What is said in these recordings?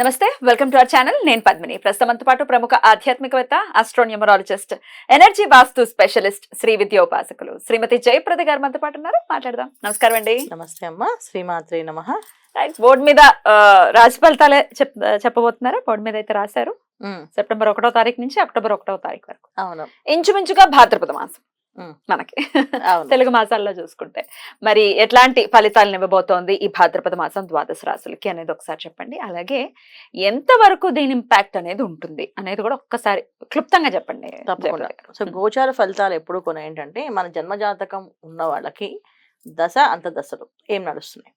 నమస్తే welcome to our channel. నేను పద్మిని. ప్రస్తుతంతో పాటు ప్రముఖ ఆధ్యాత్మికవేత్త astronumerologist energy vastu specialist Shri విద్యోపాసకులు శ్రీమతి జయప్రద గారు మనతో పాటు ఉన్నారు. మాట్లాడదాం. నమస్కారం అండి. నమస్తే అమ్మ. శ్రీమాత్రి నమ. బోర్డు మీద రాశి ఫలితాలే చెప్ చెప్పబోతున్నారా? బోర్డు మీద అయితే రాశారు. సెప్టెంబర్ ఒకటో తారీఖు నుంచి అక్టోబర్ ఒకటో తారీఖు వరకు. అవును. ఇంచుమించుగా భాద్రపద మాసం. మనకి. తెలుగు మాసాల్లో చూసుకుంటే. మరి ఎట్లాంటి ఫలితాలను ఇవ్వబోతోంది ఈ భాద్రపద మాసం ద్వాదశ రాశులకి అనేది ఒకసారి చెప్పండి. అలాగే ఎంత వరకు దీని ఇంపాక్ట్ అనేది ఉంటుంది అనేది కూడా ఒక్కసారి క్లుప్తంగా చెప్పండి. తప్పకుండా. సో గోచార ఫలితాలు ఎప్పుడు కొన్ని ఏంటంటే మన జన్మజాతకం ఉన్న వాళ్ళకి దశ అంత దశలు ఏం నడుస్తున్నాయి?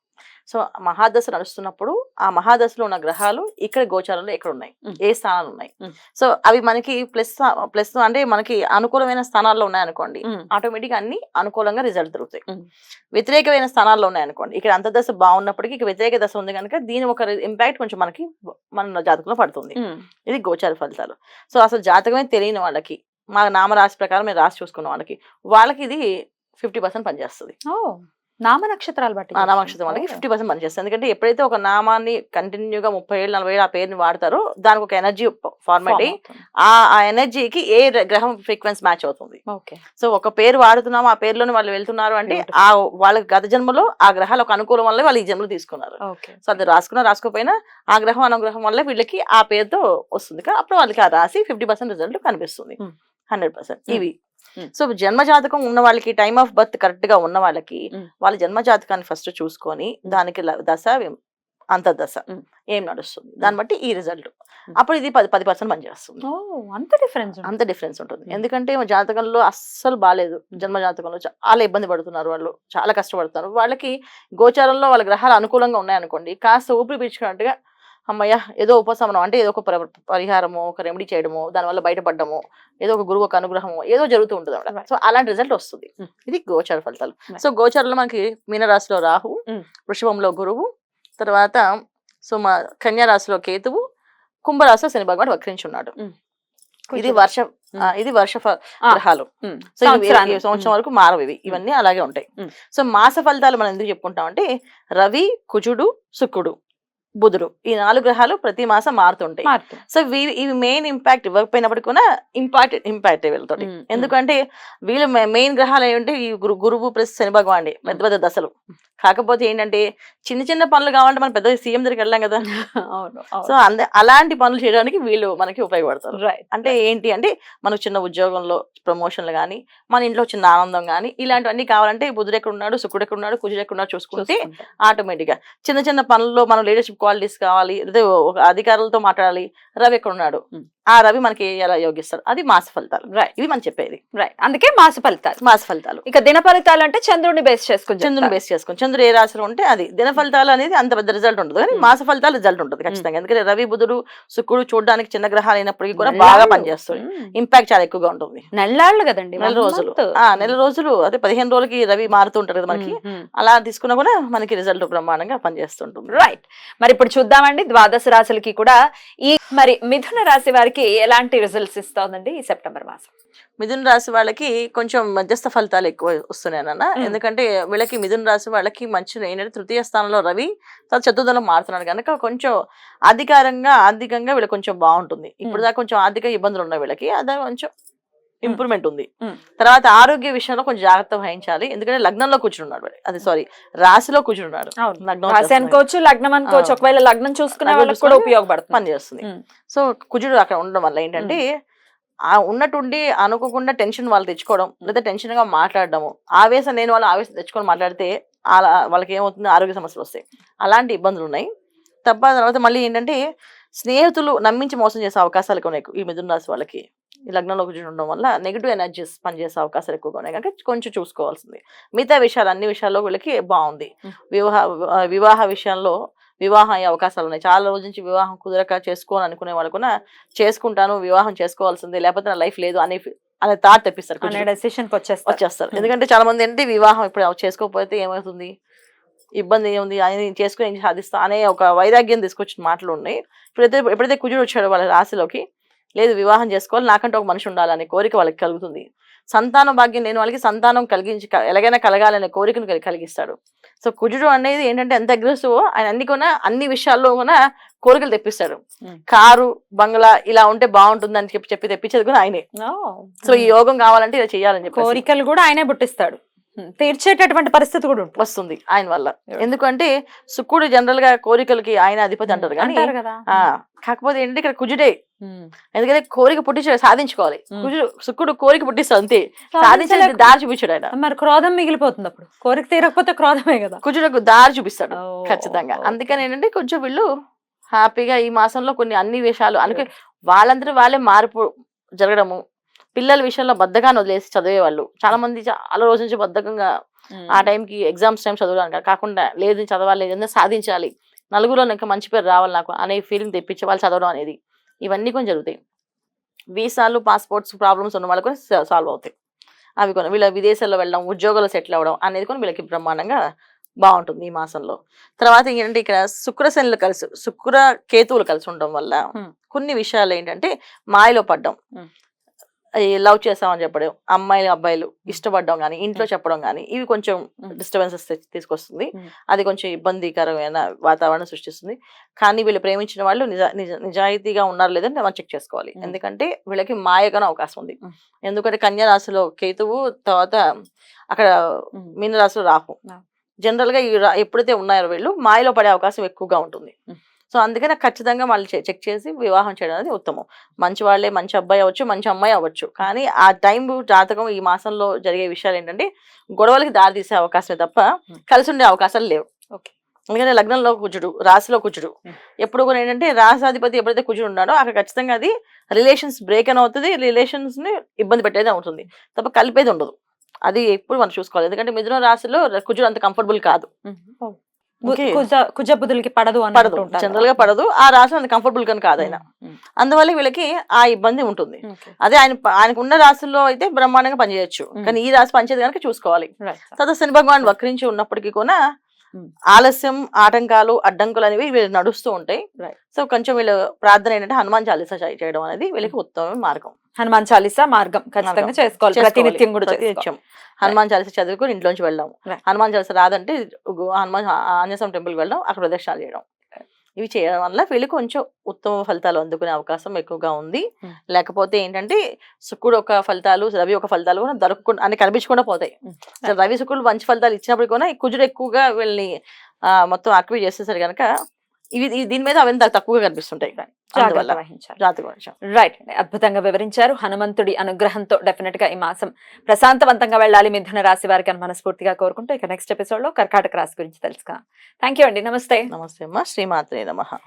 సో మహాదశ నడుస్తున్నప్పుడు ఆ మహాదశలో ఉన్న గ్రహాలు ఇక్కడ గోచారంలో ఎక్కడ ఉన్నాయి. ఏ స్థానాలు ఉన్నాయి. సో అవి మనకి ప్లస్ ప్లస్ అంటే మనకి అనుకూలమైన స్థానాల్లో ఉన్నాయనుకోండి మ్. ఆటోమేటిక్ అన్ని అనుకూలంగా రిజల్ట్ దొరుకుతాయి. వ్యతిరేకమైన స్థానాల్లో ఉన్నాయనుకోండి ఇక్కడ అంతర్దశ బాగున్నప్పటికీ ఇక వ్యతిరేక దశ ఉంది కనుక దీని ఒక ఇంపాక్ట్ కొంచెం మనకి మన జాతకంలో పడుతుంది. ఇది గోచార ఫలితాలు సో అసలు జాతకమే తెలియని వాళ్ళకి మా నామరాశి ప్రకారం మేము రాసి చూసుకున్న వాళ్ళకి వాళ్ళకి ఇది ఫిఫ్టీ పర్సెంట్ పనిచేస్తుంది నామ నక్షత్రాలు బట్టి వాళ్ళకి ఫిఫ్టీ పర్సెంట్ పనిచేస్తుంది ఎందుకంటే ఎప్పుడైతే ఒక నామాన్ని కంటిన్యూగా ముప్పై ఏళ్ళు నలభై ఏళ్ళు ఆ పేరుని వాడతారో దానికి ఒక ఎనర్జీ ఫార్మాట్ అయ్యి ఆ ఆ ఎనర్జీకి ఏ గ్రహం ఫ్రీక్వెన్సీ మ్యాచ్ అవుతుంది. సో ఒక పేరు వాడుతున్నాము ఆ పేరులోనే వాళ్ళు వెళ్తున్నారు అంటే. ఆ వాళ్ళ గత జన్మలో ఆ గ్రహాలు ఒక అనుకూలం వల్ల వాళ్ళు ఈ జన్మలో తీసుకున్నారు. సో అది రాసుకున్నా రాసుకోకపోయినా ఆ గ్రహం అనుగ్రహం వల్ల వీళ్ళకి ఆ పేరుతో వస్తుంది. అప్పుడు వాళ్ళకి ఆ రాసి ఫిఫ్టీ పర్సెంట్ రిజల్ట్ కనిపిస్తుంది. Hundred percent. ఇవి. సో జన్మ జాతకం ఉన్న వాళ్ళకి టైమ్ ఆఫ్ బర్త్ కరెక్ట్గా ఉన్న వాళ్ళకి Hmm. వాళ్ళ జన్మ జాతకాన్ని ఫస్ట్ చూసుకొని దానికి ల- దశ అంతర్దశ. Hmm. ఏం నడుస్తుంది? దాన్ని బట్టి ఈ రిజల్ట్ అప్పుడు ఇది పది పది పర్సెంట్ పనిచేస్తుంది. అంత డిఫరెన్స్ అంత డిఫరెన్స్ ఉంటుంది. Hmm. ఎందుకంటే జాతకంలో అస్సలు బాగాలేదు జన్మ జాతకంలో చాలా ఇబ్బంది పడుతున్నారు వాళ్ళు. చాలా కష్టపడుతున్నారు. వాళ్ళకి గోచారంలో వాళ్ళ గ్రహాలు అనుకూలంగా ఉన్నాయనుకోండి కాస్త ఊపిరి పీల్చుకున్నట్టుగా అమ్మయ్య ఏదో ఉపశమనం అంటే ఏదో ఒక పరి- పరిహారము ఒక రెమెడీ చేయడము దానివల్ల బయటపడడము ఏదో ఒక గురువు ఒక అనుగ్రహము ఏదో జరుగుతూ ఉంటుంది అన్నమాట. సో అలాంటి రిజల్ట్ వస్తుంది Hmm. ఇది గోచార ఫలితాలు. సో గోచారంలో మనకి మీనరాశిలో రాహు Hmm. వృషభంలో గురువు తర్వాత సో మా కన్యా రాశిలో కేతువు కుంభరాశిలో శని భగవాన్ వక్రించున్నాడు Hmm. ఇది వర్ష ఇది వర్ష. గ్రహాలు. సో సంవత్సరం వరకు మారవు ఇవి ఇవన్నీ అలాగే ఉంటాయి. సో మాస ఫలితాలు మనం ఎందుకు చెప్పుకుంటాం అంటే రవి కుజుడు శుక్రుడు బుధుడు. ఈ నాలుగు గ్రహాలు ప్రతి మాసం మారుతుంటాయి. సో ఇవి ఇవి మెయిన్ ఇంపాక్ట్ ఇవ్వకపోయినప్పటికీ కూడా ఇంపాక్ట్ ఇంపాక్ట్ వీళ్ళతోటి. ఎందుకంటే వీళ్ళు మెయిన్ గ్రహాలు ఏంటంటే ఈ గురు గురువు ప్లస్ శని భగవాన్ పెద్ద పెద్ద దశలు. కాకపోతే ఏంటంటే చిన్న చిన్న పనులు కావాలంటే మనం పెద్ద సీఎం దగ్గరికి వెళ్ళాం కదా. సో అంద అలాంటి పనులు చేయడానికి వీళ్ళు మనకి ఉపయోగపడతారు. రైట్ అంటే ఏంటి అంటే మనకు చిన్న ఉద్యోగంలో ప్రమోషన్లు కానీ మన ఇంట్లో చిన్న ఆనందం కానీ ఇలాంటివన్నీ కావాలంటే బుధుడు ఎక్కడ ఉన్నాడు శుక్రుడు ఎక్కడ ఉన్నాడు కుజుడు ఎక్కడ ఉన్నాడు చూసుకుంటే ఆటోమేటిక్గా చిన్న చిన్న పనుల్లో మనం లీడర్షిప్ క్వాలిటీస్ కావాలి అదే ఒక అధికారులతో మాట్లాడాలి రవి ఎక్కడ ఉన్నాడు ఆ రవి మనకి ఎలా యోగిస్తాడు? అది మాస ఫలితాలు. రైట్ ఇవి మనం చెప్పేది. రైట్ అందుకే మాస ఫలితాలు. మాస ఫలితాలు. ఇక దిన ఫలితాలు అంటే చంద్రుడిని బేస్ చేసుకుని చంద్రుని బేస్ చేసుకుని. చంద్రుడు ఏ రాశిలో ఉంటే అది. దిన ఫలితాలు అనేది అంత పెద్ద రిజల్ట్ ఉంటుంది కానీ Hmm. మాస ఫలితాలు రిజల్ట్ ఉంటుంది ఖచ్చితంగా. ఎందుకంటే రవి బుధుడు శుక్రుడు చూడడానికి చిన్న గ్రహాలు అయినప్పటికీ కూడా. బాగా పనిచేస్తుంది ఇంపాక్ట్ చాలా ఎక్కువగా ఉంటుంది. నెల్లాళ్ళు కదండి. నెల రోజులు. ఆ నెల రోజులు. అదే పదిహేను రోజులకి రవి మారుతూ ఉంటారు కదా మనకి. అలా తీసుకున్నా కూడా మనకి రిజల్ట్ బ్రహ్మాండంగా పనిచేస్తుంటుంది. రైట్ మరి ఇప్పుడు చూద్దామండి. ద్వాదశ రాశులకి కూడా ఈ మరి మిథున రాశి వారికి ఎలాంటి రిజల్ట్స్ ఇస్తోందండి ఈ సెప్టెంబర్ మాసం? మిథున రాశి వాళ్ళకి కొంచెం మధ్యస్థ ఫలితాలు ఎక్కువ వస్తున్నాయి అన్న మ్మ్. ఎందుకంటే వీళ్ళకి మిథున రాశి వాళ్ళకి మంచి ఏంటంటే తృతీయ స్థానంలో రవి తర్వాత చతుర్థంలో మారుతున్నాడు కనుక కొంచెం అధికారంగా ఆర్థికంగా వీళ్ళకి కొంచెం బాగుంటుంది. ఇప్పుడు దాకా కొంచెం ఆర్థిక ఇబ్బందులు ఉన్నాయి వీళ్ళకి. అదే కొంచెం ఇంప్రూవ్మెంట్ ఉంది. మ్మ్. తర్వాత ఆరోగ్య విషయంలో కొంచెం జాగ్రత్త వహించాలి. ఎందుకంటే లగ్నంలో కూర్చున్నాడు. అది సారీ రాశిలో కూర్చున్నాడు రాశి. అనుకోవచ్చు లగ్నం అనుకోవచ్చు. ఒకవేళ లగ్నం చూసుకునే వాళ్ళకి కూడా ఉపయోగపడుతుంది. పని చేస్తుంది. ఉమ్. సో కుజుడు అక్కడ ఉండడం వల్ల ఏంటంటే ఆ ఉన్నట్టుండి అనుకోకుండా టెన్షన్ వాళ్ళు తెచ్చుకోవడం లేదా టెన్షన్గా మాట్లాడడము ఆవేశం నేను వాళ్ళు ఆవేశం తెచ్చుకొని మాట్లాడితే అలా వాళ్ళకి ఏమవుతుంది ఆరోగ్య సమస్యలు వస్తాయి. అలాంటి ఇబ్బందులు ఉన్నాయి. తప్ప తర్వాత మళ్ళీ ఏంటంటే స్నేహితులు నమ్మించి మోసం చేసే అవకాశాలు ఎక్కువ ఈ మిథున రాశి వాళ్ళకి. ఈ లగ్నంలో కుజుడు ఉండడం వల్ల నెగిటివ్ ఎనర్జీస్ పనిచేసే అవకాశాలు ఎక్కువగా ఉన్నాయి. కనుక కొంచెం చూసుకోవాల్సింది. మిగతా విషయాలు అన్ని విషయాల్లో వీళ్ళకి బాగుంది. వివాహ వివాహ విషయంలో వివాహం అయ్యే అవకాశాలు ఉన్నాయి. చాలా రోజుల నుంచి వివాహం కుదరక చేసుకోని అనుకునే వాళ్ళు కూడా చేసుకుంటాను వివాహం చేసుకోవాల్సిందే లేకపోతే నా లైఫ్ లేదు అనే అనే థాట్ తెప్పిస్తారు. వచ్చేస్తారు. వచ్చేస్తారు. ఎందుకంటే చాలా మంది ఏంటి వివాహం ఇప్పుడు చేసుకోకపోతే ఏమవుతుంది? ఇబ్బంది ఏముంది? అని చేసుకుని ఏం సాధిస్తా? అనే ఒక వైరాగ్యం తీసుకొచ్చిన మాటలు ఉన్నాయి. ఇప్పుడైతే ఎప్పుడైతే కుజుడు వచ్చాడో వాళ్ళ రాశిలోకి. లేదు వివాహం చేసుకోవాలి నాకంటే ఒక మనిషి ఉండాలనే కోరిక వాళ్ళకి కలుగుతుంది. సంతాన భాగ్యం లేని వాళ్ళకి సంతానం కలిగించి ఎలాగైనా కలగాలనే కోరికను కలి- కలిగిస్తాడు. సో కుజుడు అనేది ఏంటంటే ఎంత అగ్రెసివ్ ఆయన అన్ని కూడా అన్ని విషయాల్లో కూడా కోరికలు తెప్పిస్తాడు. కారు బంగ్లా ఇలా ఉంటే బాగుంటుంది అని చెప్పి చెప్పి తెప్పించేది కూడా ఆయనే. సో ఈ యోగం కావాలంటే ఇలా చేయాలని చెప్పి కోరికలు కూడా ఆయనే పుట్టిస్తాడు. తీర్చేటటువంటి పరిస్థితి కూడా ఉంటుంది. వస్తుంది ఆయన వల్ల. ఎందుకంటే శుక్రుడు జనరల్గా కోరికలకి ఆయన అధిపతి అంటారు కానీ కాకపోతే ఏంటంటే ఇక్కడ కుజుడే. ఎందుకంటే కోరిక పుట్టించాడు సాధించుకోవాలి. కుజుడు శుక్రుడు కోరిక పుట్టిస్తాడు అంతే. సాధించలేక- దారి చూపించాడు ఆయన. మరి క్రోధం మిగిలిపోతుంది అప్పుడు. కోరిక తీరకపోతే క్రోధమే కదా. కుజుడుకు దారి చూపిస్తాడు ఖచ్చితంగా. అందుకని ఏంటంటే కొంచెం వీళ్ళు హ్యాపీగా ఈ మాసంలో కొన్ని అన్ని విషయాలు అనుకు వాళ్ళందరూ వాళ్ళే మార్పు జరగడము పిల్లల విషయంలో బద్దగాన్ని వదిలేసి చదివేవాళ్ళు. చాలా మంది చాలా రోజుల నుంచి బద్ధకంగా ఉమ్. ఆ టైంకి ఎగ్జామ్స్ టైం చదవడానికి కాకుండా లేదు చదవాలి ఏదైనా సాధించాలి. నలుగురిలో ఇంకా మంచి పేరు రావాలి నాకు అనే ఫీలింగ్ తెప్పించే వాళ్ళు చదవడం అనేది. ఇవన్నీ కొన్ని జరుగుతాయి. వీసాలు పాస్పోర్ట్స్ ప్రాబ్లమ్స్ ఉన్న వాళ్ళకి సాల్వ్ అవుతాయి. అవి కొన్ని వీళ్ళ విదేశాల్లో వెళ్ళడం ఉద్యోగాలు సెటిల్ అవ్వడం అనేది కూడా వీళ్ళకి బ్రహ్మాండంగా బాగుంటుంది ఈ మాసంలో. తర్వాత ఏంటంటే ఇక్కడ శుక్రశనులు కలిసి శుక్ర కేతువులు కలిసి ఉండడం వల్ల. కొన్ని విషయాలు ఏంటంటే మాయలో పడ్డం. లవ్ చేస్తామని చెప్పడం అమ్మాయిలు అబ్బాయిలు ఇష్టపడడం కానీ ఇంట్లో చెప్పడం కానీ ఇవి కొంచెం. డిస్టర్బెన్సెస్ తీసుకొస్తుంది. అది కొంచెం ఇబ్బందికరమైన వాతావరణం సృష్టిస్తుంది కానీ వీళ్ళు ప్రేమించిన వాళ్ళు నిజా నిజ- నిజాయితీగా ఉన్నారు లేదని మనం చెక్ చేసుకోవాలి. ఎందుకంటే వీళ్ళకి మాయగానే అవకాశం ఉంది. ఎందుకంటే కన్యా రాశిలో కేతువు తర్వాత అక్కడ ఉమ్. మీన రాశిలో రాహు. జనరల్గా ఎప్పుడైతే ఉన్నారో వీళ్ళు మాయలో పడే అవకాశం ఎక్కువగా ఉంటుంది సో అందుకని ఖచ్చితంగా వాళ్ళు చెక్ చేసి వివాహం చేయడం అనేది ఉత్తమం. మంచి వాళ్ళే మంచి అబ్బాయి అవ్వచ్చు మంచి అమ్మాయి అవ్వచ్చు. కానీ ఆ టైం జాతకం ఈ మాసంలో జరిగే విషయాలు ఏంటంటే గొడవలకి దారి తీసే అవకాశమే తప్ప. కలిసి ఉండే అవకాశాలు లేవు. Okay. ఎందుకంటే లగ్నంలో కుజుడు రాశిలో కుజుడు. ఎప్పుడు కూడా ఏంటంటే రాశాధిపతి ఎప్పుడైతే కుజుడు ఉన్నాడో అక్కడ ఖచ్చితంగా అది రిలేషన్స్ బ్రేక్ అని అవుతుంది రిలేషన్స్ని ఇబ్బంది పెట్టేది అవుతుంది. తప్ప కలిపేది ఉండదు. అది ఎప్పుడు మనం చూసుకోవాలి. ఎందుకంటే మిథున రాశిలో కుజుడు అంత కంఫర్టబుల్ కాదు. ఉమ్. ఓ. గు- Okay. కుజ కుజ బుద్ధులకి పడదు పడదు జనరల్గా పడదు ఆ రాశి అంత కంఫర్టబుల్ కానీ కాదు ఆయన అందువల్ల వీళ్ళకి ఆ ఇబ్బంది ఉంటుంది అదే ఆయన ఆయనకు ఉన్న రాశుల్లో అయితే బ్రహ్మాండంగా పనిచేయచ్చు. కానీ ఈ రాశి పనిచేది కనుక చూసుకోవాలి తర్వాత శని భగవాన్ వక్రించి ఉన్నప్పటికీ కూడా. ఆలస్యం ఆటంకాలు అడ్డంకులు అనేవి వీళ్ళు నడుస్తూ ఉంటాయి. సో కొంచెం వీళ్ళు ప్రార్థన ఏంటంటే హనుమాన్ చాలీసా చేయడం అనేది వీళ్ళకి ఉత్తమ మార్గం హనుమాన్ చాలీసా మార్గం ఖచ్చితంగా. చేసుకోవాలి. ప్రతినిత్యం కూడా. ప్రతినిత్యం హనుమాన్ చాలీసా చదువుకొని ఇంట్లోంచి Right. హనుమాన్ చాలీసా రాదంటే హనుమాన్ ఆంజనేయ టెంపుల్ వెళ్ళడం అక్కడ ప్రదక్షిణాలు చేయడం ఇవి చేయడం వల్ల వీళ్ళకి కొంచెం ఉత్తమ ఫలితాలు అందుకునే అవకాశం ఎక్కువగా ఉంది. లేకపోతే ఏంటంటే శుక్రుడు ఒక ఫలితాలు రవి ఒక ఫలితాలు కూడా దొరకకుండా అని కనిపించకుండా పోతాయి. రవి శుక్రుడు మంచి ఫలితాలు ఇచ్చినప్పుడు కూడా కుజుడు ఎక్కువగా వీళ్ళని మొత్తం యాక్టివేట్ చేసేసరి కనుక ఇవి దీని మీద అవన్నీ తక్కువగా కనిపిస్తుంటాయి జాగ్రత్త విషయం రైట్. అద్భుతంగా వివరించారు. హనుమంతుడి అనుగ్రహంతో డెఫినెట్గా ఈ మాసం ప్రశాంతవంతంగా వెళ్ళాలి మిథున రాశి వారికి అని మనస్ఫూర్తిగా కోరుకుంటూ ఇక నెక్స్ట్ ఎపిసోడ్లో కర్కాటక రాశి గురించి తెలుసుకుందాం. థ్యాంక్ యూ అండి. నమస్తే. నమస్తే అమ్మ. శ్రీమాత్రే నమ.